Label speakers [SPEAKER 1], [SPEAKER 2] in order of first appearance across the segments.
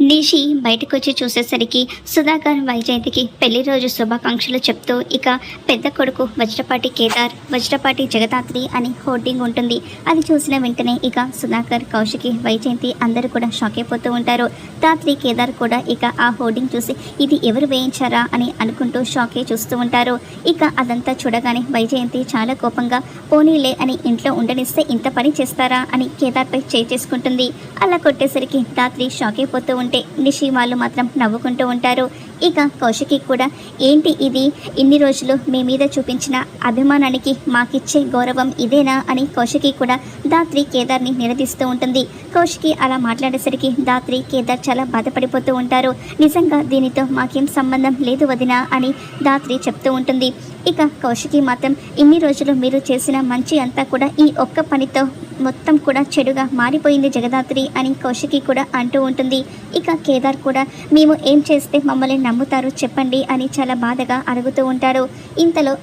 [SPEAKER 1] నిషి బయటకు వచ్చి చూసేసరికి సుధాకర్ వైజయంతికి పెళ్ళి రోజు శుభాకాంక్షలు చెప్తూ ఇక పెద్ద కొడుకు వజ్రపాటి కేదార్ వజ్రపాటి జగదాత్రి అని హోర్డింగ్ ఉంటుంది. అది చూసిన వెంటనే ఇక సుధాకర్ కౌశికి వైజయంతి అందరూ కూడా షాక్ అయిపోతూ ఉంటారు. దాత్రి కేదార్ కూడా ఇక ఆ హోర్డింగ్ చూసి ఇది ఎవరు వేయించారా అని అనుకుంటూ షాక్ అయి చూస్తూ ఉంటారు. ఇక అదంతా చూడగానే వైజయంతి చాలా కోపంగా పోనీలే అని ఇంట్లో ఉండనిస్తే ఇంత పని చేస్తారా అని కేదార్పై చేసుకుంటుంది. అలా కొట్టేసరికి దాత్రి షాక్ అయిపోతూ ఉంటే నిషి వాళ్ళు మాత్రం నవ్వుకుంటూ ఉంటారు. ఇక కౌశికి కూడా ఏంటి ఇది? ఇన్ని రోజులు మీ మీద చూపించిన అభిమానానికి మాకిచ్చే గౌరవం ఇదేనా? అని కౌశికి కూడా దాత్రి కేదార్ని నిలదీస్తూ ఉంటుంది. కౌశికి అలా మాట్లాడేసరికి దాత్రి కేదార్ చాలా బాధపడిపోతూ ఉంటారు. నిజంగా దీనితో మాకేం సంబంధం లేదు వదినా అని దాత్రి చెప్తూ ఉంటుంది. ఇక కౌశికి మాత్రం ఇన్ని రోజులు మీరు చేసిన మంచి అంతా కూడా ఈ ఒక్క పనితో మొత్తం కూడా చెడుగా మారిపోయింది జగదాత్రి అని కౌశికి కూడా అంటూ ఉంటుంది. ఇక కేదార్ కూడా మేము ఏం చేస్తే మమ్మల్ని నమ్ముతారు చెప్పండి అని చాలా బాధగా అడుగుతూ ఉంటారు ఇంతలో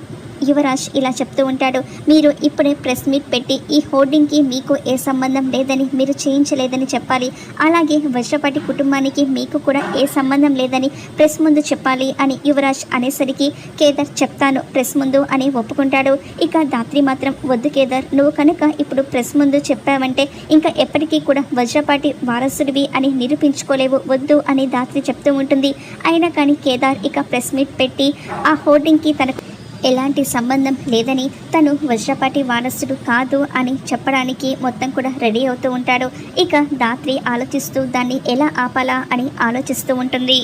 [SPEAKER 1] యువరాజ్ ఇలా చెప్తూ ఉంటాడు మీరు ఇప్పుడే ప్రెస్ మీట్ పెట్టి ఈ హోర్డింగ్కి మీకు ఏ సంబంధం లేదని మీరు చేయించలేదని చెప్పాలి. అలాగే వజ్రపాటి కుటుంబానికి మీకు కూడా ఏ సంబంధం లేదని ప్రెస్ ముందు చెప్పాలి అని యువరాజ్ అనేసరికి కేదార్ చెప్తాను ప్రెస్ ముందు అని ఒప్పుకుంటాడు. ఇక దాత్రి మాత్రం వద్దు కేదార్ నువ్వు కనుక ఇప్పుడు ప్రెస్ ముందు చెప్పావంటే ఇంకా ఎప్పటికీ కూడా వజ్రపాటి వారసుడివి అని నిరూపించుకోలేవు వద్దు అని దాత్రి చెప్తూ ఉంటుంది. అయినా కానీ కేదార్ ఇక ప్రెస్ మీట్ పెట్టి ఆ హోర్డింగ్కి తనకు ఎలాంటి సంబంధం లేదని తను వజ్రపాటి వారసుడు కాదు అని చెప్పడానికి మొత్తం కూడా రెడీ అవుతూ ఉంటాడు. ఇక దాత్రి ఆలోచిస్తూ దాన్ని ఎలా ఆపాలా అని ఆలోచిస్తూ ఉంటుంది.